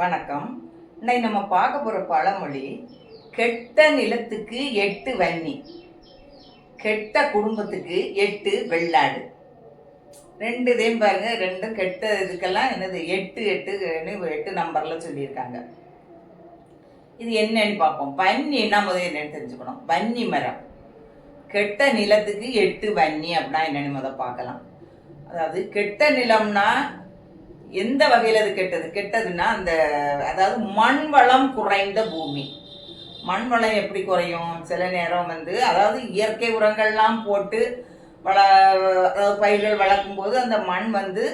வணக்கம். இன்னைக்கு நம்ம பார்க்க போகிற பழமொழி கெட்ட நிலத்துக்கு எட்டு வன்னி. கெட்ட குடும்பத்துக்கு எட்டு வெள்ளாடு. ரெண்டு இதையும் பாருங்க ரெண்டும் கெட்ட இதுக்கெல்லாம் என்னது எட்டு எட்டுன்னு எட்டு நம்பரில் சொல்லியிருக்காங்க. இது என்னன்னு பார்ப்போம். வன்னின்னா முதல் என்னன்னு தெரிஞ்சுக்கணும். வன்னி மரம். கெட்ட நிலத்துக்கு எட்டு வன்னி அப்படின்னா என்னன்னு முதல் பார்க்கலாம். அதாவது கெட்ட நிலம்னா எந்த வகையில் அது கெட்டது? கெட்டதுன்னா அந்த அதாவது மண் வளம் குறைந்த பூமி. மண் வளம் எப்படி குறையும்? சில நேரம் வந்து அதாவது இயற்கை உரங்கள்லாம் போட்டு வள அதாவது பயிர்கள் வளர்க்கும் போது அந்த மண் வந்து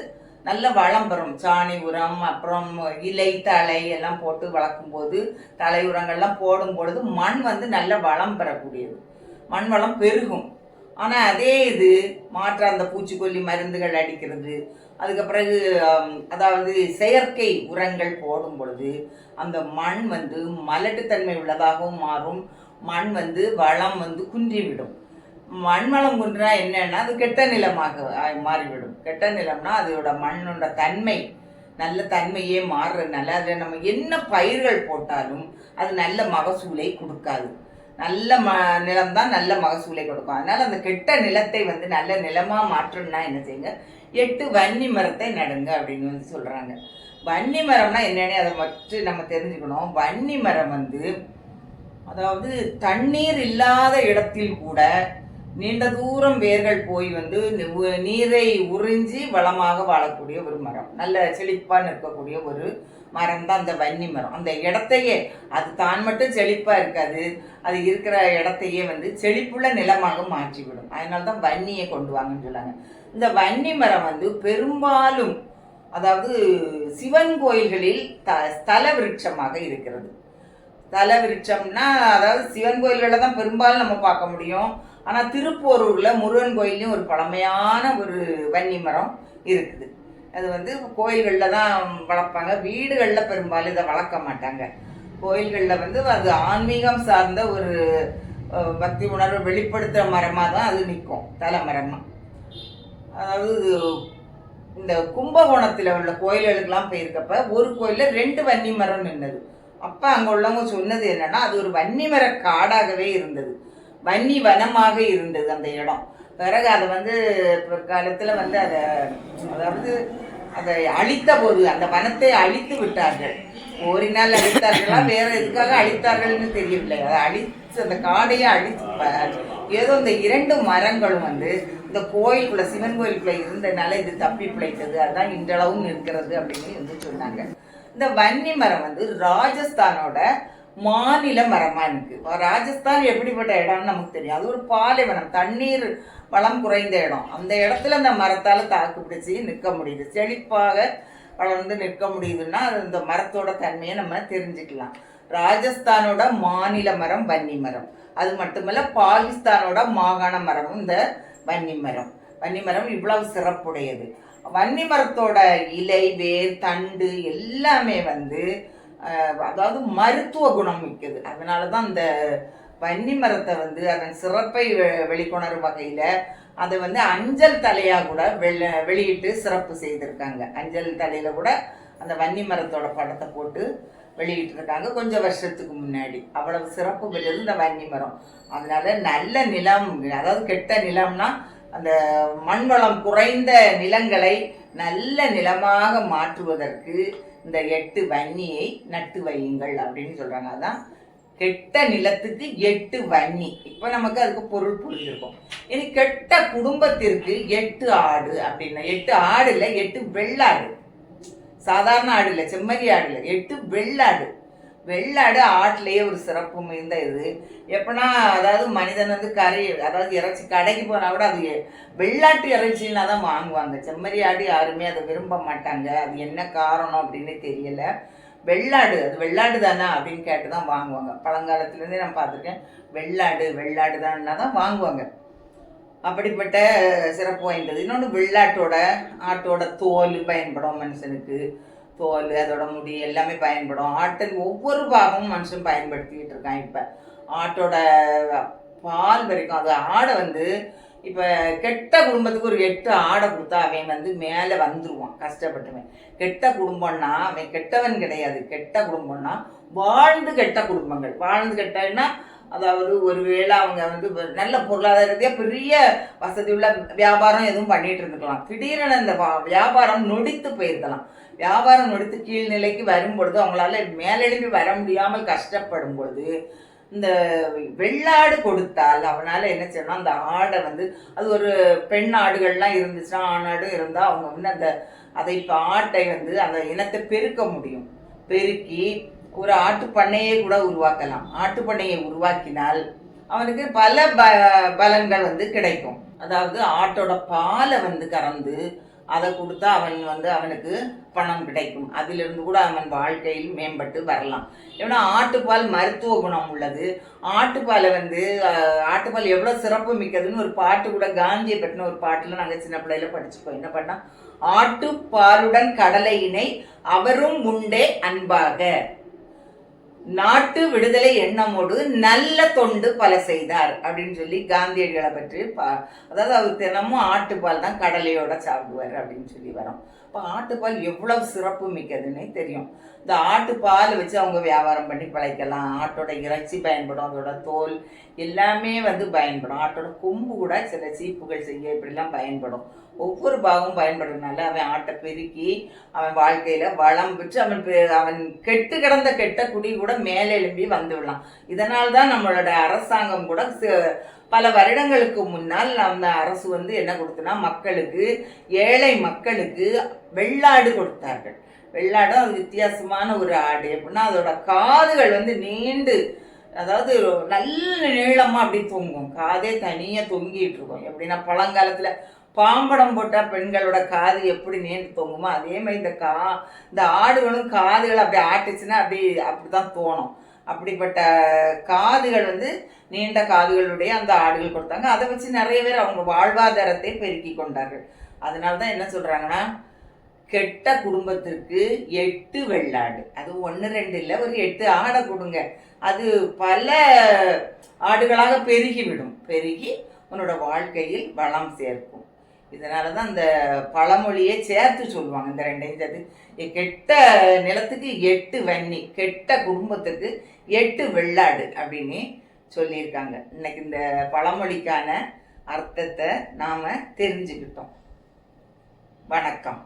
நல்ல வளம் பெறும். சாணி உரம் அப்புறம் இலை தலை எல்லாம் போட்டு வளர்க்கும் போது தலை உரங்கள்லாம் போடும் பொழுது மண் வந்து நல்ல வளம் பெறக்கூடியது. மண் வளம் பெருகும். ஆனால் அதே இது மாற்ற அந்த பூச்சிக்கொல்லி மருந்துகள் அடிக்கிறது. அதுக்கு பிறகு அதாவது செயற்கை உரங்கள் போடும் பொழுது அந்த மண் வந்து மலட்டுத்தன்மை உள்ளதாகவும் மாறும். மண் வந்து வளம் வந்து குன்றிவிடும். மண் வளம் குன்றினா என்னன்னா அது கெட்ட நிலமாக மாறிவிடும். கெட்ட நிலம்னா அதோட மண்ணோட தன்மை நல்ல தன்மையே மாறுறதுனால அதில் நம்ம என்ன பயிர்கள் போட்டாலும் அது நல்ல மகசூலை கொடுக்காது. நல்ல ம நிலம் தான் நல்ல மகசூலை கொடுக்கும். அதனால் அந்த கெட்ட நிலத்தை வந்து நல்ல நிலமாக மாற்றணும்னா என்ன செய்யுங்க? எட்டு வன்னி மரத்தை நடுங்க அப்படின்னு வந்து சொல்கிறாங்க வன்னி மரம்னா என்னென்ன அதை மட்டும் நம்ம தெரிஞ்சுக்கணும். வன்னி மரம் வந்து அதாவது தண்ணீர் இல்லாத இடத்தில் கூட நீண்ட தூரம் வேர்கள் போய் வந்து நீரை உறிஞ்சி வளமாக வாழக்கூடிய ஒரு மரம். நல்ல செழிப்பாக நிற்கக்கூடிய ஒரு மரம் தான் அந்த வன்னி மரம். அந்த இடத்தையே அது தான் மட்டும் செழிப்பாக இருக்காது. அது இருக்கிற இடத்தையே வந்து செழிப்புள்ள நிலமாக மாற்றிவிடும். அதனால தான் வன்னியை கொண்டு வாங்கன்னு சொல்லாங்க. இந்த வன்னி மரம் வந்து பெரும்பாலும் அதாவது சிவன் கோயில்களில் த ஸ்தல விருட்சமாக இருக்கிறது. தல விருட்சம்னா அதாவது சிவன் கோயில்களில் தான் பெரும்பாலும் நம்ம பார்க்க முடியும். ஆனால் திருப்போரூரில் முருகன் கோயில்லையும் ஒரு பழமையான ஒரு வன்னி மரம் இருக்குது. அது வந்து கோயில்களில் தான் வளர்ப்பாங்க. வீடுகளில் பெரும்பாலும் இதை வளர்க்க மாட்டாங்க. கோயில்களில் வந்து அது ஆன்மீகம் சார்ந்த ஒரு பக்தி உணர்வு வெளிப்படுத்துகிற மரமாக தான் அது நிற்கும் தலை மரமாக அதாவது இந்த கும்பகோணத்தில் உள்ள கோயில்களுக்கெல்லாம் போயிருக்கப்ப ஒரு கோயிலில் ரெண்டு வன்னி மரம் நின்னது. அப்போ அங்கே உள்ளவங்க சொன்னது என்னன்னா அது ஒரு வன்னி மர காடாகவே இருந்தது. வன்னி வனமாக இருந்தது அந்த இடம். பிறகு அதை வந்து பிற்காலத்தில் வந்து அதை அதாவது அதை அழித்த போது அந்த வனத்தை அழித்து விட்டார்கள். போரினால் அழித்தார்களா? வேற எதுக்காக அழித்தார்கள்னு தெரியவில்லை. அதை அழித்து அந்த காடையே அழித்து ஏதோ இந்த இரண்டு மரங்களும் வந்து இந்த கோயிலுக்குள்ள சிவன் கோயிலுக்குள்ள இருந்ததுனால இது தப்பி பிழைத்தது. அதான் இன்றளவும் இருக்கிறது அப்படின்னு வந்து சொன்னாங்க. இந்த வன்னி மரம் வந்து ராஜஸ்தானோட மாநில மரமாக இருக்குது ராஜஸ்தான் எப்படிப்பட்ட இடம்னு நமக்கு தெரியும். அது ஒரு பாலைவனம். தண்ணீர் வளம் குறைந்த இடம். அந்த இடத்துல அந்த மரத்தால் தாக்கு பிடிச்சி நிற்க முடியுது. செழிப்பாக வளர்ந்து நிற்க முடியுதுன்னா அது இந்த மரத்தோட தன்மையை நம்ம தெரிஞ்சுக்கலாம். ராஜஸ்தானோட மாநில மரம் வன்னி மரம். அது மட்டுமல்ல பாகிஸ்தானோட மாகாண மரம் இந்த வன்னி மரம். வன்னி மரம் இவ்வளவு சிறப்புடையது. வன்னி மரத்தோட இலை வேர் தண்டு எல்லாமே வந்து அதாவது மருத்துவ குணம் மிக்கது. அதனால தான் இந்த வன்னி மரத்தை வந்து அதன் சிறப்பை வெ- வெளிக்கொணரும் வகையில் அதை வந்து அஞ்சல் தலையாக கூட வெளி வெளியிட்டு சிறப்பு செய்திருக்காங்க. அஞ்சல் தலையில் கூட அந்த வன்னி மரத்தோட படத்தை போட்டு வெளியிட்டிருக்காங்க. கொஞ்சம் வருஷத்துக்கு முன்னாடி. அவ்வளவு சிறப்பு பெற்றது இந்த வன்னி மரம். அதனால நல்ல நிலம் அதாவது கெட்ட நிலம்னா அந்த மண் வளம் குறைந்த நிலங்களை நல்ல நிலமாக மாற்றுவதற்கு இந்த எட்டு வன்னியை நட்டு வையுங்கள் அப்படின்னு சொல்கிறாங்க அதான் கெட்ட நிலத்துக்கு எட்டு வன்னி. இப்போ நமக்கு அதுக்கு பொருள் புரிஞ்சிருக்கும். இனி கெட்ட குடும்பத்திற்கு எட்டு ஆடு அப்படின்னா எட்டு ஆடு இல்லை எட்டு வெள்ளாடு. சாதாரண ஆடு இல்லை செம்மறி ஆடு இல்லை எட்டு வெள்ளாடு. வெள்ளாடு ஆட்டிலேயே ஒரு சிறப்பு மிகுந்த இது. எப்படின்னா அதாவது மனிதன் வந்து கறி அதாவது இறைச்சி கடைக்கு போனால் கூட அது வெள்ளாட்டு இறைச்சின்னா தான் வாங்குவாங்க. செம்மறி ஆடு யாருமே அதை விரும்ப மாட்டாங்க. அது என்ன காரணம் அப்படின்னு தெரியலை. வெள்ளாடு அது வெள்ளாடு தானே அப்படின்னு கேட்டு தான் வாங்குவாங்க. பழங்காலத்துலேருந்தே நான் பார்த்துருக்கேன். வெள்ளாடு வெள்ளாடு தான்னா தான் வாங்குவாங்க. அப்படிப்பட்ட சிறப்பு வாய்ந்தது. இன்னொன்று வெள்ளாட்டோட ஆட்டோட தோல் பயன்படும் மனுஷனுக்கு. தோல் அதோட முடி எல்லாமே பயன்படும். ஆட்டில் ஒவ்வொரு பாகமும் மனுஷன் பயன்படுத்திக்கிட்டு இருக்கான் இப்போ. ஆட்டோட பால் வரைக்கும் அது ஆடை வந்து இப்போ கெட்ட குடும்பத்துக்கு ஒரு எட்டு ஆடை கொடுத்தா அவன் வந்து மேலே வந்துருவான் கஷ்டப்பட்டுவன். கெட்ட குடும்பம்னா அவன் கெட்டவன் கிடையாது. கெட்ட குடும்பம்னா வாழ்ந்து கெட்ட குடும்பங்கள். வாழ்ந்து கெட்டன்னா அதாவது ஒருவேளை அவங்க வந்து நல்ல பொருளாதார ரீதியாக பெரிய வசதி உள்ள வியாபாரம் எதுவும் பண்ணிட்டு இருந்துக்கலாம். திடீரென இந்த வா- வியாபாரம் நொடித்து போயிருக்கலாம். வியாபாரம் எடுத்து கீழ்நிலைக்கு வரும் பொழுது அவங்களால மேலெழும்பி வர முடியாமல் கஷ்டப்படும் பொழுது இந்த வெள்ளாடு கொடுத்தால் அவனால் என்ன செய்யணும் அந்த ஆடை வந்து அது ஒரு பெண் ஆடுகள்லாம் இருந்துச்சுன்னா ஆணாடும் இருந்தால் அவங்க வந்து அந்த அதை இப்போ ஆட்டை வந்து அந்த இனத்தை பெருக்க முடியும். பெருக்கி ஒரு ஆட்டு பண்ணையே கூட உருவாக்கலாம். ஆட்டு பண்ணையை உருவாக்கினால் அவனுக்கு பல ப பலன்கள் வந்து கிடைக்கும். அதாவது ஆட்டோட பாலை வந்து கறந்து அதை கொடுத்தா அவன் வந்து அவனுக்கு பணம் கிடைக்கும். அதிலிருந்து கூட அவன் வாழ்க்கையில் மேம்பட்டு வரலாம். ஏன்னா ஆட்டுப்பால் மருத்துவ குணம் உள்ளது. ஆட்டுப்பாலை வந்து ஆட்டுப்பால் எவ்வளோ சிறப்பு மிக்கதுன்னு ஒரு பாட்டு கூட காந்தியை பற்றின ஒரு பாட்டில் நாங்கள் சின்ன பிள்ளையில படிச்சுப்போம். என்ன பண்ணால் ஆட்டுப்பாலுடன் கடலையினை அவரும் உண்டே அன்பாக. நாட்டு விடுதலை எண்ணமோடு நல்ல தொண்டு பல செய்தார் அப்படின்னு சொல்லி காந்தியடிகளை பற்றி பா அதாவது அவர் தினமும் ஆட்டுப்பால் தான் கடலையோட சாப்பிடுவார் அப்படின்னு சொல்லி வரோம். இப்போ ஆட்டுப்பால் எவ்வளவு சிறப்பு மிக்கதுன்னே தெரியும். இந்த ஆட்டுப்பால் வச்சு அவங்க வியாபாரம் பண்ணி பழைக்கலாம். ஆட்டோட இறைச்சி பயன்படும் அதோட தோல் எல்லாமே வந்து பயன்படும். ஆட்டோட கொம்பு கூட சில சீப்புகள் செய்ய இப்படிலாம் பயன்படும். ஒவ்வொரு பாகமும் பயன்படுறதுனால அவன் ஆட்டை பெருக்கி அவன் வாழ்க்கையில் வளம் பெற்று அவன் பெ- அவன் கெட்டு கிடந்த கெட்ட குடி கூட மேலே எழும்பி வந்து விடலாம். இதனால் தான் நம்மளோட அரசாங்கம் கூட பல வருடங்களுக்கு முன்னால் அந்த அரசு வந்து என்ன கொடுத்தனா மக்களுக்கு ஏழை மக்களுக்கு வெள்ளாடு கொடுத்தார்கள். வெள்ளாடும் அது வித்தியாசமான ஒரு ஆடு. எப்படின்னா அதோட காதுகள் வந்து நீண்டு அதாவது நல்ல நீளமாக அப்படி தொங்கும். காதே தனியாக தொங்கிட்டு இருக்கும். எப்படின்னா பழங்காலத்தில் பாம்படம் போட்டால் பெண்களோட காது எப்படி நீண்டு தொங்குமோ அதே மாதிரி இந்த கா இந்த ஆடுகளும் காதுகள் அப்படி ஆட்டுச்சுன்னா அப்படி அப்படி தான் தோணும். அப்படிப்பட்ட காதுகள் வந்து நீண்ட காதுகளுடைய அந்த ஆடுகள் கொடுத்தாங்க. அதை வச்சு நிறைய பேர் அவங்க வாழ்வாதாரத்தை பெருக்கி கொண்டார்கள். அதனால தான் என்ன சொல்கிறாங்கன்னா கெட்ட குடும்பத்திற்கு எட்டு வெள்ளாடு. அது ஒன்று ரெண்டு இல்லை ஒரு எட்டு ஆடை கொடுங்க. அது பல ஆடுகளாக பெருகிவிடும். பெருகி உன்னோட வாழ்க்கையில் வளம் சேர்க்கும். இதனால தான் இந்த பழமொழியே சேர்த்து சொல்லுவாங்க இந்த ரெண்டையும் சேர்த்து. கெட்ட நிலத்துக்கு எட்டு வன்னி கெட்ட குடும்பத்துக்கு எட்டு வெள்ளாடு அப்படின்னு சொல்லியிருக்காங்க. இன்னைக்கு இந்த பழமொழிக்கான அர்த்தத்தை நாம் தெரிஞ்சுக்கிட்டோம். வணக்கம்.